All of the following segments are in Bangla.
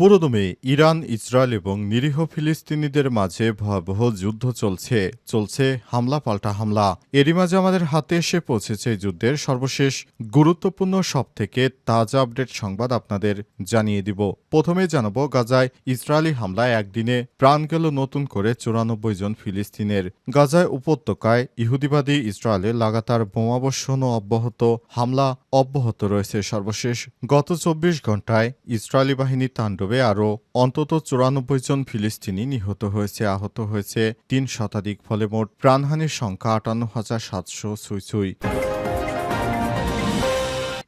পুরোদমে ইরান, ইসরায়েল এবং নিরীহ ফিলিস্তিনিদের মাঝে ভয়াবহ যুদ্ধ চলছে। চলছে হামলা, পাল্টা হামলা। এরই মাঝে আমাদের হাতে এসে পৌঁছেছে যুদ্ধের সর্বশেষ গুরুত্বপূর্ণ সব থেকে তাজা আপডেট সংবাদ আপনাদের জানিয়ে দিব। প্রথমে জানাব, গাজায় ইসরায়েলি হামলায় একদিনে প্রাণ গেল নতুন করে চুরানব্বই জন ফিলিস্তিনের। গাজায় উপত্যকায় ইহুদিবাদী ইসরায়েলে লাগাতার বোমাবর্ষণ অব্যাহত হামলা অব্যাহত রয়েছে সর্বশেষ। গত চব্বিশ ঘন্টায় ইসরায়েলি বাহিনী তাণ্ডবে আরও অন্তত চুরানব্বই জন ফিলিস্তিনি নিহত হয়েছে, আহত হয়েছে তিন শতাধিক, ফলে মোট প্রাণহানির সংখ্যা আটান্ন হাজার সাতশো ছুঁই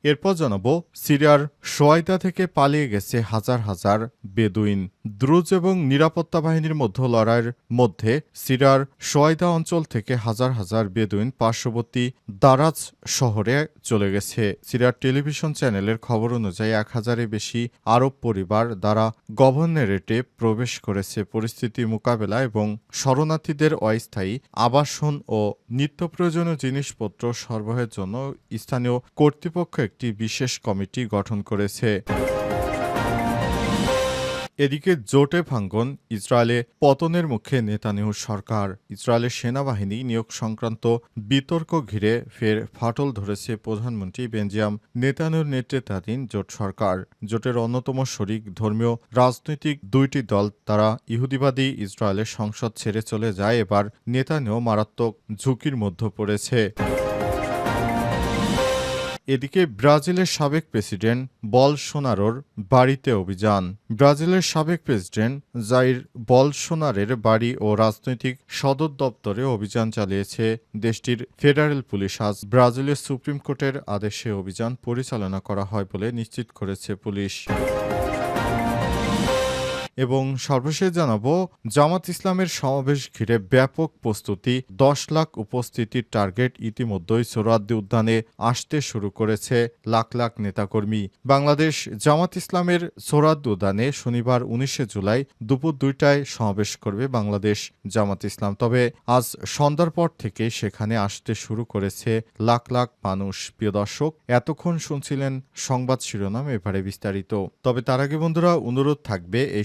এরপর জানাব, সিরিয়ার সোয়াইদা থেকে পালিয়ে গেছে হাজার হাজার বেদুইন। দ্রুজ এবং নিরাপত্তা বাহিনীর মধ্যে লড়াইয়ের মধ্যে সিরিয়ার সোয়াইদা অঞ্চল থেকে হাজার হাজার বেদুইন পার্শ্ববর্তী দারাজ শহরে চলে গেছে। সিরিয়ার টেলিভিশন চ্যানেলের খবর অনুযায়ী এক হাজারের বেশি আরব পরিবার দ্বারা গভর্নরেটে প্রবেশ করেছে। পরিস্থিতি মোকাবেলা এবং শরণার্থীদের অস্থায়ী আবাসন ও নিত্য প্রয়োজনীয় জিনিসপত্র সরবরাহের জন্য স্থানীয় কর্তৃপক্ষ একটি বিশেষ কমিটি গঠন করেছে। এদিকে জোটে ভাঙ্গন ইসরায়েলে পতনের মুখে নেতানিয়াহু সরকার। ইসরায়েলের সেনাবাহিনী নিয়োগ সংক্রান্ত বিতর্ক ঘিরে ফের ফাটল ধরেছে প্রধানমন্ত্রী বেঞ্জিয়াম নেতানিয়াহুর নেতৃত্বাধীন জোট সরকার। জোটের অন্যতম শরিক ধর্মীয় রাজনৈতিক দুইটি দল তারা ইহুদিবাদী ইসরায়েলের সংসদ ছেড়ে চলে যায়। এবার নেতানিয়াহু মারাত্মক ঝুঁকির মধ্যে পড়েছে। এদিকে ব্রাজিলের সাবেক প্রেসিডেন্ট বলসোনারোর বাড়িতে অভিযান। ব্রাজিলের সাবেক প্রেসিডেন্ট জাইর বলসোনারের বাড়ি ও রাজনৈতিক সদর দপ্তরে অভিযান চালিয়েছে দেশটির ফেডারেল পুলিশ। আজ ব্রাজিলের সুপ্রিম কোর্টের আদেশে অভিযান পরিচালনা করা হয় বলে নিশ্চিত করেছে পুলিশ। এবং সর্বশেষ জানাব, জামাত ইসলামের সমাবেশ ঘিরে ব্যাপক প্রস্তুতি, দশ লাখ উপস্থিতির টার্গেট ইতিমধ্যেই সোহরাদ্দি উদ্যানে আসতে শুরু করেছে লাখ লাখ নেতাকর্মী। বাংলাদেশ জামাত ইসলামের সোহরাদ্দি উদ্যানে শনিবার উনিশে জুলাই দুপুর দুইটায় সমাবেশ করবে বাংলাদেশ জামাত ইসলাম। তবে আজ সন্ধ্যার পর থেকে সেখানে আসতে শুরু করেছে লাখ লাখ মানুষ। প্রিয় দর্শক, এতক্ষণ শুনছিলেন সংবাদ শিরোনাম এবারে বিস্তারিত। তবে তার আগে বন্ধুরা, অনুরোধ থাকবে এই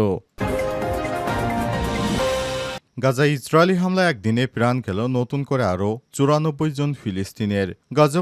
তো গাজা ইসরায়েলি হামলা একদিনে প্রাণ গেল নতুন করে আরও চুরানব্বই জন ফিলিস্তিনের। গাজা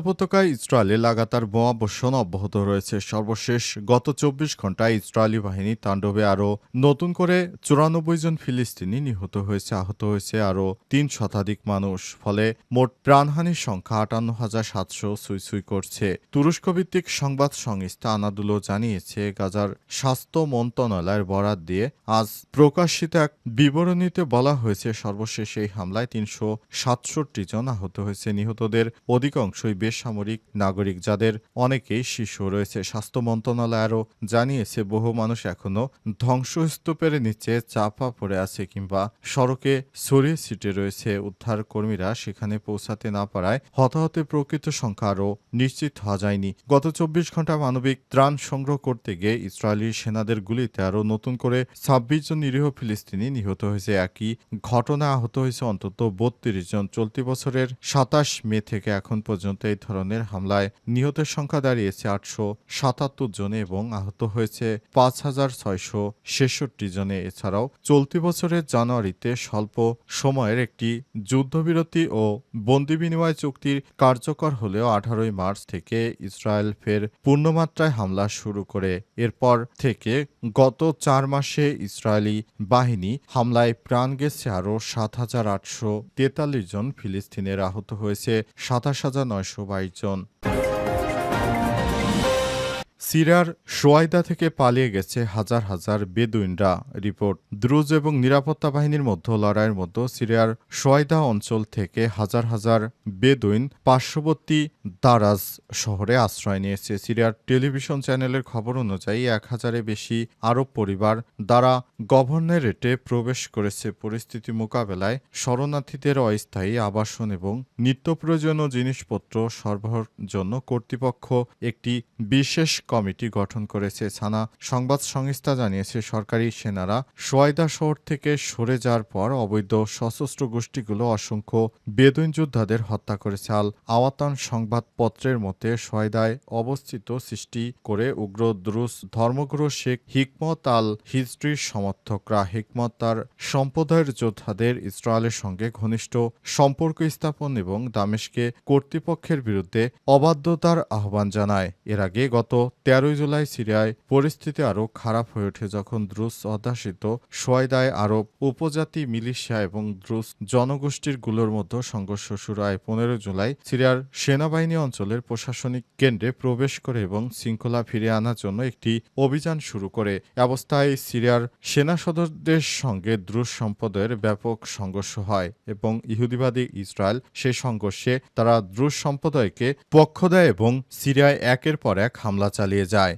ইসরায়েলে লাগাতার বোমা বর্ষণ অব্যাহত রয়েছে। সর্বশেষ গত চব্বিশ ঘন্টায় ইসরায়েলি বাহিনী তাণ্ডবে আরও নতুন করে চুরানব্বই জন ফিলিস্তিনি নিহত হয়েছে, আহত হয়েছে আরও তিন শতাধিক মানুষ। ফলে মোট প্রাণহানির সংখ্যা আটান্ন হাজার সাতশো সুই সুই করছে। তুরস্ক ভিত্তিক সংবাদ সংস্থা আনাদুলো জানিয়েছে, গাজার স্বাস্থ্য মন্ত্রণালয়ের বরাত দিয়ে আজ প্রকাশিত এক বিবরণীতে বলা হয়েছে সর্বশেষ এই হামলায় তিনশো সাতষট্টি জন আহত হয়েছে। নিহতদের অধিকাংশই বেসামরিক নাগরিক, যাদের অনেকেই শিশু রয়েছে। স্বাস্থ্য মন্ত্রণালয় আরও জানিয়েছে, বহু মানুষ এখনও ধ্বংসস্তূপের নিচে চাপা পড়ে আছে কিংবা সড়কে ছড়িয়ে ছিটে রয়েছে। উদ্ধার কর্মীরা সেখানে পৌঁছাতে না পারায় হতাহতের প্রকৃত সংখ্যা আরও নিশ্চিত হওয়া যায়নি। গত চব্বিশ ঘণ্টা মানবিক ত্রাণ সংগ্রহ করতে গিয়ে ইসরায়েলি সেনাদের গুলিতে আরও নতুন করে ছাব্বিশ জন নিরীহ ফিলিস্তিনি নিহত হয়েছে। একই ঘটনা আহত হয়েছে অন্তত বত্রিশ জন। চলতি বছরের সাতাশ মে থেকে এখন পর্যন্ত এই ধরনের হামলায় নিহতের সংখ্যা দাঁড়িয়েছে আটশো সাতাত্তর জনে এবং আহত হয়েছে পাঁচ হাজার ছয়শো ছেষট্টি জনে। এছাড়াও চলতি বছরের জানুয়ারিতে স্বল্প সময়ের একটি যুদ্ধবিরতি ও বন্দি বিনিময় চুক্তির কার্যকর হলেও আঠারোই মার্চ থেকে ইসরায়েল ফের পূর্ণমাত্রায় হামলা শুরু করে। এরপর থেকে গত চার মাসে ইসরায়েলি বাহিনী হামলায় প্রাণ গেছে আরও সাত হাজার আটশো তেতাল্লিশ জন ফিলিস্তিনের আহত হয়েছে সাতাশ হাজার নয়শো বাইশ জন। সিরিয়ার সোয়াইদা থেকে পালিয়ে গেছে হাজার হাজার বেদুইনরা। রিপোর্ট দ্রুজ এবং নিরাপত্তা বাহিনীর মধ্যে লড়াইয়ের মধ্যে সিরিয়ার সোয়াইদা অঞ্চল থেকে হাজার হাজার বেদুইন পার্শ্ববর্তী দারাজ শহরে আশ্রয় নিয়েছে। সিরিয়ার টেলিভিশন চ্যানেলের খবর অনুযায়ী এক হাজারে বেশি আরব পরিবার দ্বারা গভর্নরেটে প্রবেশ করেছে। পরিস্থিতি মোকাবেলায় শরণার্থীদের অস্থায়ী আবাসন এবং নিত্য প্রয়োজনীয় জিনিসপত্র সরবরাহের জন্য কর্তৃপক্ষ একটি বিশেষ কমিটি গঠন করেছে ছানা সংবাদ সংস্থা জানিয়েছে, সরকারি সেনারা সোয়াইদা শহর থেকে সরে যাওয়ার পর অবৈধ সশস্ত্র গোষ্ঠীগুলো অসংখ্য বেদুইন যোদ্ধাদের হত্যা করেছে। আল আওয়াতান সংবাদপত্রের মতে, সোয়াইদায় অবস্থিত সৃষ্টি করে উগ্র দ্রুস ধর্মগুরু শেখ হিকমত আল হিজরির সমর্থকরা হিকমত তার সম্প্রদায়ের যোদ্ধাদের ইসরায়েলের সঙ্গে ঘনিষ্ঠ সম্পর্ক স্থাপন এবং দামেশকে কর্তৃপক্ষের বিরুদ্ধে অবাধ্যতার আহ্বান জানায়। এর আগে গত তেরোই জুলাই সিরিয়ায় পরিস্থিতি আরও খারাপ হয়ে ওঠে যখন দ্রুস অধ্যাসিত সোয়াইদায় আরব উপজাতি মিলিশিয়া এবং দ্রুস জনগোষ্ঠীরগুলোর মধ্যে সংঘর্ষ শুরু হয়। পনেরো জুলাই সিরিয়ার সেনাবাহিনী অঞ্চলের প্রশাসনিক কেন্দ্রে প্রবেশ করে এবং শৃঙ্খলা ফিরিয়ে আনার জন্য একটি অভিযান শুরু করে। অবস্থায় সিরিয়ার সেনা সদস্যদের সঙ্গে দ্রুস সম্পদের ব্যাপক সংঘর্ষ হয় এবং ইহুদিবাদী ইসরায়েল সে সংঘর্ষে তারা দ্রুস সম্প্রদায়কে পক্ষ দেয় এবং সিরিয়ায় একের পর এক হামলা চালিয়ে যায়।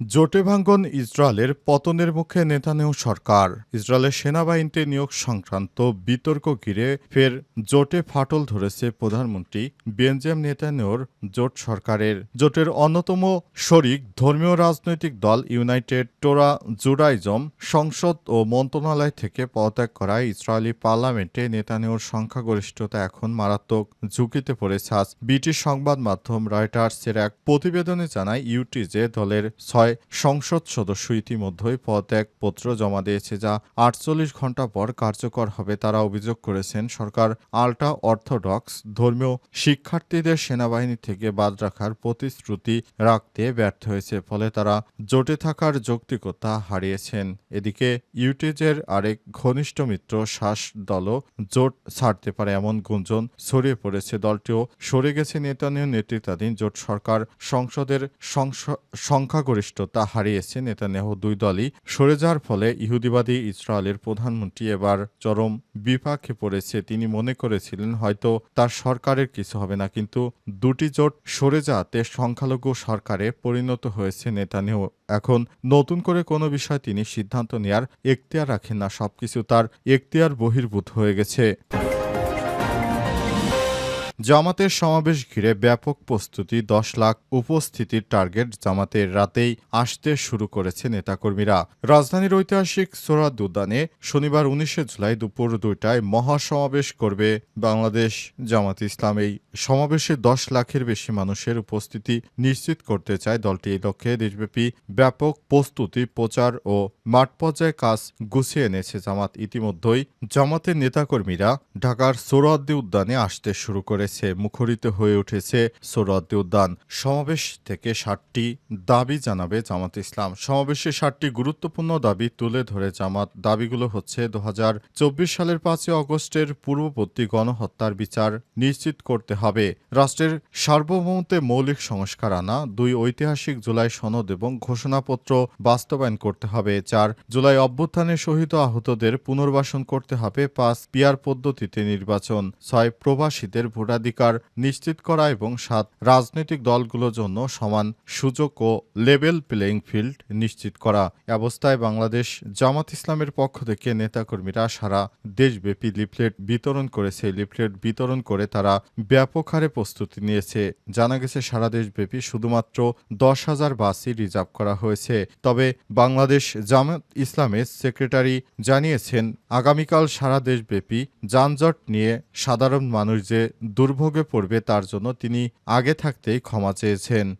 জোটে ভাঙ্গন ইসরায়েলের পতনের মুখে নেতানেও সরকার। ইসরায়েলের সেনাবাহিনীতে নিয়োগ সংক্রান্ত বিতর্ক ঘিরে ফের জোটে ফাটল ধরেছে প্রধানমন্ত্রী বেঞ্জাম নেতানেওর জোট সরকারের। জোটের অন্যতম শরিক ধর্মীয় রাজনৈতিক দল ইউনাইটেড টোরা জুডাইজম সংসদ ও মন্ত্রণালয় থেকে পদত্যাগ করায় ইসরায়েলি পার্লামেন্টে নেতানেওর সংখ্যাগরিষ্ঠতা এখন মারাত্মক ঝুঁকিতে পড়েছে। আজ ব্রিটিশ সংবাদ মাধ্যম রয়টার্সের এক প্রতিবেদনে জানায়, ইউটিজে দলের ছয় সংসদ সদস্য ইতিমধ্যেই পদত্যাগ পত্র জমা দিয়েছে, যা আটচল্লিশ ঘণ্টা পর কার্যকর হবে, তারা অভিযোগ করেছেন। সরকার আল্ট্রা অর্থোডক্স ধর্মীয় শিক্ষার্থীদের সেনাবাহিনী থেকে বাদ রাখার প্রতিশ্রুতি রাখতে ব্যর্থ হয়েছে, ফলে তারা জোটে থাকার যৌক্তিকতা হারিয়েছেন। এদিকে ইউটিজের আরেক ঘনিষ্ঠ মিত্র শ্বাস দলও জোট ছাড়তে পারে এমন গুঞ্জন ছড়িয়ে পড়েছে। দলটিও সরে গেছে নেতানিয়াহু নেতৃত্বাধীন জোট সরকার সংসদের সংস- সংখ্যাগরিষ্ঠতা হারিয়েছে নেতানিয়াহু দুই দলই। সরে যাওয়ার ফলে ইহুদিবাদী ইসরায়েলের প্রধানমন্ত্রী এবার চরম বিপাকে পড়েছে। তিনি মনে করেছিলেন, হয়তো তার সরকারের কিছু হবে না। কিন্তু দুটি জোট সরে যাওয়াতে সংখ্যালঘু সরকারে পরিণত হয়েছে নেতানিয়াহু। এখন নতুন করে কোনো বিষয় তিনি সিদ্ধান্ত নেয়ার এখতিয়ার রাখেন না। সবকিছু তার এখতিয়ার বহির্ভূত হয়ে গেছে। জামাতের সমাবেশ ঘিরে ব্যাপক প্রস্তুতি, দশ লাখ উপস্থিতির টার্গেট জামাতের রাতেই আসতে শুরু করেছে নেতাকর্মীরা। রাজধানীর ঐতিহাসিক সোরাদ উদ্যানে শনিবার উনিশে জুলাই দুপুর দুইটায় মহাসমাবেশ করবে বাংলাদেশ জামাত ইসলাম। এই সমাবেশে দশ লাখের বেশি মানুষের উপস্থিতি নিশ্চিত করতে চায় দলটি। এই লক্ষ্যে দেশব্যাপী ব্যাপক প্রস্তুতি, প্রচার ও মাঠ পর্যায়ে কাজ গুছিয়ে এনেছে জামাত। ইতিমধ্যেই জামাতের নেতাকর্মীরা ঢাকার সোরাদ্দি উদ্যানে আসতে শুরু করেছে, মুখরিত হয়ে উঠেছে সোহরাওয়ার্দী উদ্যান। সমাবেশ থেকে ষাটটি দাবি জানাবে জামাত ইসলাম। সমাবেশে ষাটটি গুরুত্বপূর্ণ দাবি তুলে ধরে জামাত। দাবিগুলো হচ্ছে দু সালের পাঁচই অগস্টের পূর্ববর্তী গণহত্যার বিচার নিশ্চিত করতে হবে। রাষ্ট্রের সার্বভৌমত্বে মৌলিক সংস্কার আনা, দুই ঐতিহাসিক জুলাই সনদ এবং ঘোষণাপত্র বাস্তবায়ন করতে হবে। চার, জুলাই অভ্যুত্থানে শহীদ আহতদের পুনর্বাসন করতে হবে পাঁচ, পিয়ার পদ্ধতিতে নির্বাচন। ছয়, প্রবাসীদের ভোটাধিকার নিশ্চিত করা এবং সাত রাজনৈতিক দলগুলোর জন্য সমান সুযোগ ও লেভেল প্লেয়িং ফিল্ড নিশ্চিত করা। অবস্থায় বাংলাদেশ জামাত ইসলামের পক্ষ থেকে নেতাকর্মীরা সারা দেশব্যাপী লিফলেট বিতরণ করেছে লিফলেট বিতরণ করে তারা ব্যাপক হারে প্রস্তুতি নিয়েছে। জানা গেছে, সারা দেশব্যাপী শুধুমাত্র দশ হাজার বাসই রিজার্ভ করা হয়েছে। তবে বাংলাদেশ জামাত ইসলামের সেক্রেটারি জানিয়েছেন, আগামীকাল সারা দেশব্যাপী যানজট নিয়ে সাধারণ মানুষ যে দুর্ভোগে পড়বে তার জন্য তিনি আগে থাকতেই ক্ষমা চেয়েছেন।